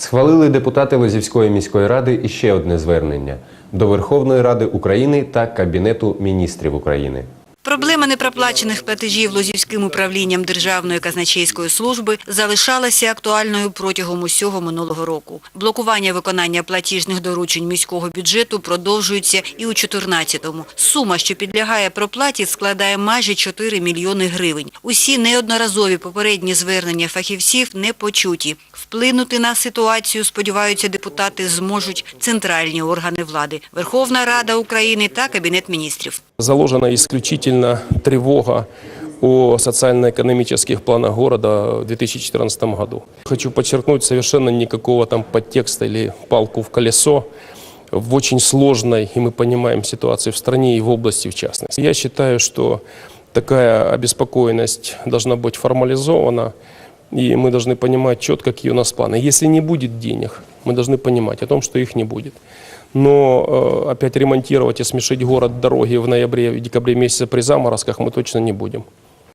Схвалили депутати Лозівської міської ради іще одне звернення до Верховної Ради України та Кабінету міністрів України. Проблема непроплачених платежів Лозівським управлінням Державної казначейської служби залишалася актуальною протягом усього минулого року. Блокування виконання платіжних доручень міського бюджету продовжується і у 2014-му. Сума, що підлягає проплаті, складає майже 4 мільйони гривень. Усі неодноразові попередні звернення фахівців не почуті. Вплинути на ситуацію, сподіваються депутати, зможуть центральні органи влади – Верховна Рада України та Кабінет міністрів. Заложена исключительно тревога о социально-экономических планах города в 2014 году. Хочу подчеркнуть, совершенно никакого там подтекста или палку в колесо в очень сложной, и мы понимаем, ситуации в стране и в области в частности. Я считаю, что такая обеспокоенность должна быть формализована, и мы должны понимать четко, какие у нас планы. Если не будет денег, мы должны понимать о том, что их не будет. Но э, опять ремонтировать и смешить город дороги в ноябре, в декабре месяце при заморозках мы точно не будем.